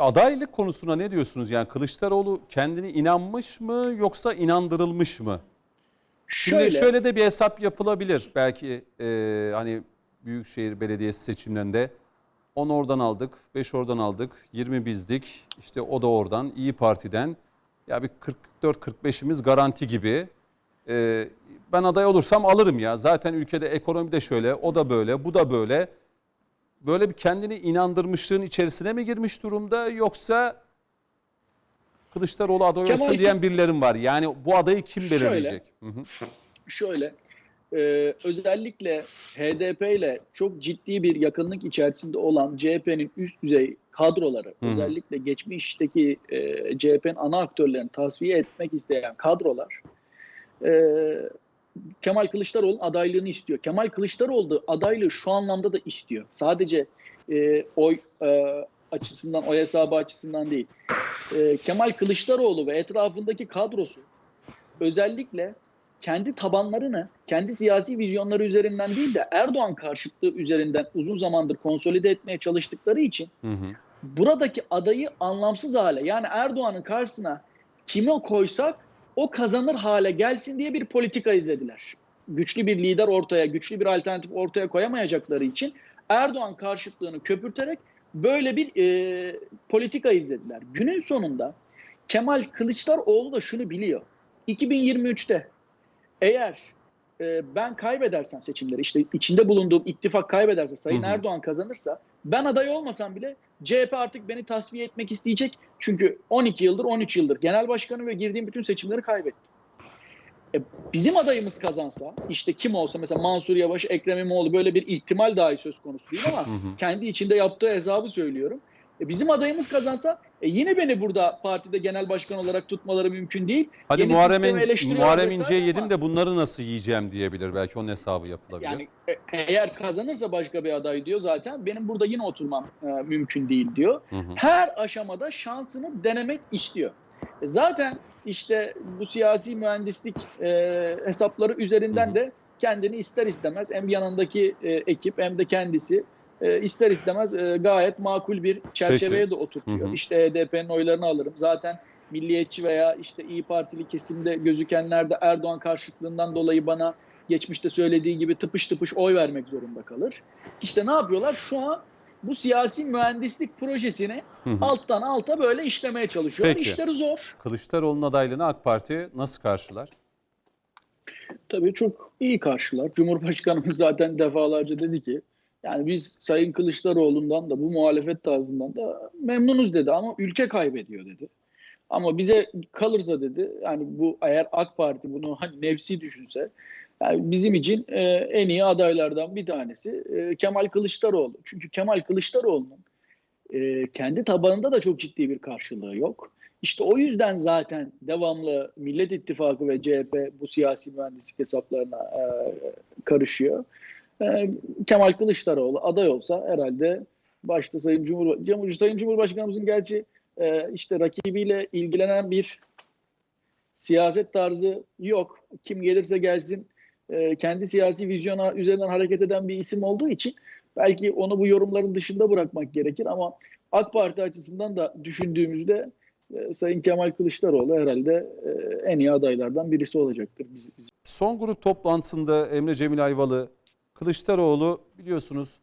Adaylık konusuna ne diyorsunuz? Yani Kılıçdaroğlu kendini inanmış mı yoksa inandırılmış mı? Şimdi Şöyle, şöyle de bir hesap yapılabilir. Belki e, hani Büyükşehir Belediyesi seçimlerinde 10 oradan aldık, 5 oradan aldık, 20 bizdik. İşte o da oradan, İyi Parti'den. Ya bir 44-45'imiz garanti gibi. E, ben aday olursam alırım ya. Zaten ülkede ekonomi de şöyle, o da böyle, bu da böyle. Böyle bir kendini inandırmışlığın içerisine mi girmiş durumda yoksa Kılıçdaroğlu aday Kemal olsun diyen birilerim var. Yani bu adayı kim Şöyle. belirleyecek? Hı hı. şöyle e, özellikle HDP ile çok ciddi bir yakınlık içerisinde olan CHP'nin üst düzey kadroları, hı. özellikle geçmişteki e, CHP'nin ana aktörlerini tasfiye etmek isteyen kadrolar e, Kemal Kılıçdaroğlu'nun adaylığını istiyor. Kemal Kılıçdaroğlu adaylığı şu anlamda da istiyor. Sadece e, oy e, açısından, oy hesabı açısından değil. E, Kemal Kılıçdaroğlu ve etrafındaki kadrosu özellikle kendi tabanlarını, kendi siyasi vizyonları üzerinden değil de Erdoğan karşıtlığı üzerinden uzun zamandır konsolide etmeye çalıştıkları için Hı hı. buradaki adayı anlamsız hale yani Erdoğan'ın karşısına kimi koysak o kazanır hale gelsin diye bir politika izlediler. Güçlü bir lider ortaya, güçlü bir alternatif ortaya koyamayacakları için Erdoğan karşıtlığını köpürterek böyle bir e, politika izlediler. Günün sonunda Kemal Kılıçdaroğlu da şunu biliyor. 2023'te eğer e, ben kaybedersem seçimleri işte içinde bulunduğum ittifak kaybederse Sayın Hı hı. Erdoğan kazanırsa ben aday olmasam bile CHP artık beni tasfiye etmek isteyecek. Çünkü 12 yıldır 13 yıldır genel başkanı ve girdiğim bütün seçimleri kaybettim. E, bizim adayımız kazansa işte kim olsa mesela Mansur Yavaş, Ekrem İmamoğlu böyle bir ihtimal dahi söz konusu değil ama kendi içinde yaptığı hesabı söylüyorum. E, bizim adayımız kazansa e, yine beni burada partide genel başkan olarak tutmaları mümkün değil. Hadi Yeni Muharrem, Muharrem İnce'yi yedim de bunları nasıl yiyeceğim diyebilir. Belki onun hesabı yapılabilir. Yani e, eğer kazanırsa başka bir aday diyor zaten benim burada yine oturmam e, mümkün değil diyor. Hı hı. Her aşamada şansını denemek istiyor. E, zaten işte bu siyasi mühendislik e, hesapları üzerinden de kendini ister istemez hem yanındaki e, ekip hem de kendisi e, ister istemez e, gayet makul bir çerçeveye Peki. de oturtuyor. Hı hı. İşte HDP'nin oylarını alırım. Zaten milliyetçi veya işte İyi Partili kesimde gözükenler de Erdoğan karşıtlığından dolayı bana geçmişte söylediği gibi tıpış tıpış oy vermek zorunda kalır. İşte ne yapıyorlar? Şu an bu siyasi mühendislik projesini Hı hı. alttan alta böyle işlemeye çalışıyorlar. Peki. İşleri zor. Kılıçdaroğlu'nun adaylığını AK Parti nasıl karşılar? Tabii çok iyi karşılar. Cumhurbaşkanımız zaten defalarca dedi ki yani biz Sayın Kılıçdaroğlu'ndan da bu muhalefet tarzından da memnunuz dedi ama ülke kaybediyor dedi. Ama bize kalırsa dedi yani bu eğer AK Parti bunu hani nefsi düşünse yani bizim için e, en iyi adaylardan bir tanesi e, Kemal Kılıçdaroğlu. Çünkü Kemal Kılıçdaroğlu'nun e, kendi tabanında da çok ciddi bir karşılığı yok. İşte o yüzden zaten devamlı Millet İttifakı ve CHP bu siyasi mühendislik hesaplarına e, karışıyor. E, Kemal Kılıçdaroğlu aday olsa herhalde başta Sayın, Cumhur, Cumhur, Sayın Cumhurbaşkanımızın gerçi e, işte rakibiyle ilgilenen bir siyaset tarzı yok. Kim gelirse gelsin e, kendi siyasi vizyona üzerinden hareket eden bir isim olduğu için belki onu bu yorumların dışında bırakmak gerekir ama AK Parti açısından da düşündüğümüzde e, Sayın Kemal Kılıçdaroğlu herhalde e, en iyi adaylardan birisi olacaktır. Biz, Son grup toplantısında Emre Cemil Ayvalı, Kılıçdaroğlu biliyorsunuz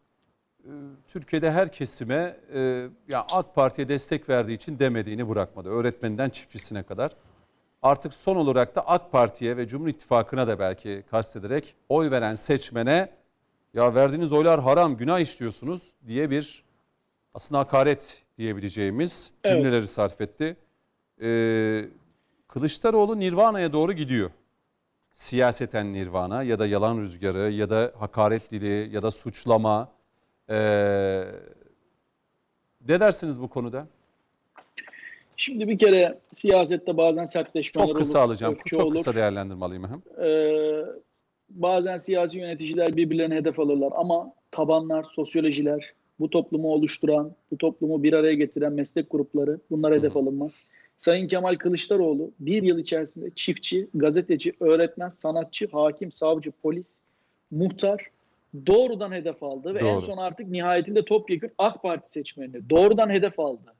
Türkiye'de her kesime e, ya AK Parti'ye destek verdiği için demediğini bırakmadı. Öğretmeninden çiftçisine kadar. Artık son olarak da AK Parti'ye ve Cumhur İttifakı'na da belki kastederek oy veren seçmene ya verdiğiniz oylar haram, günah işliyorsunuz diye bir aslında hakaret diyebileceğimiz Evet. cümleleri sarf etti. Ee, Kılıçdaroğlu Nirvana'ya doğru gidiyor. Siyaseten Nirvana ya da yalan rüzgarı ya da hakaret dili ya da suçlama. Ee, ne dersiniz bu konuda? Şimdi bir kere siyasette bazen sertleşmeler Çok kısa olur, alacağım. Çok olur. kısa değerlendirme alayım. hem. Ee, bazen siyasi yöneticiler birbirlerine hedef alırlar ama tabanlar, sosyolojiler, bu toplumu oluşturan, bu toplumu bir araya getiren meslek grupları bunlar hedef alınmaz. Sayın Kemal Kılıçdaroğlu bir yıl içerisinde çiftçi, gazeteci, öğretmen, sanatçı, hakim, savcı, polis, muhtar doğrudan hedef aldı ve en Doğru. son artık nihayetinde topyekun AK Parti seçmenini doğrudan hedef aldı.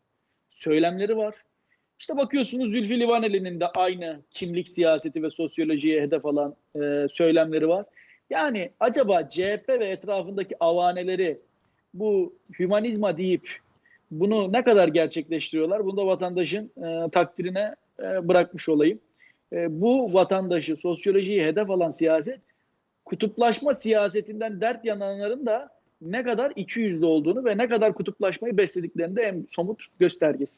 söylemleri var. İşte bakıyorsunuz Zülfü Livaneli'nin de aynı kimlik siyaseti ve sosyolojiye hedef alan e, söylemleri var. Yani acaba CHP ve etrafındaki avaneleri bu hümanizma deyip bunu ne kadar gerçekleştiriyorlar? Bunu da vatandaşın e, takdirine e, bırakmış olayım. E, bu vatandaşı, sosyolojiyi hedef alan siyaset, kutuplaşma siyasetinden dert yananların da ne kadar iki yüzlü olduğunu ve ne kadar kutuplaşmayı beslediklerinde en somut göstergesi.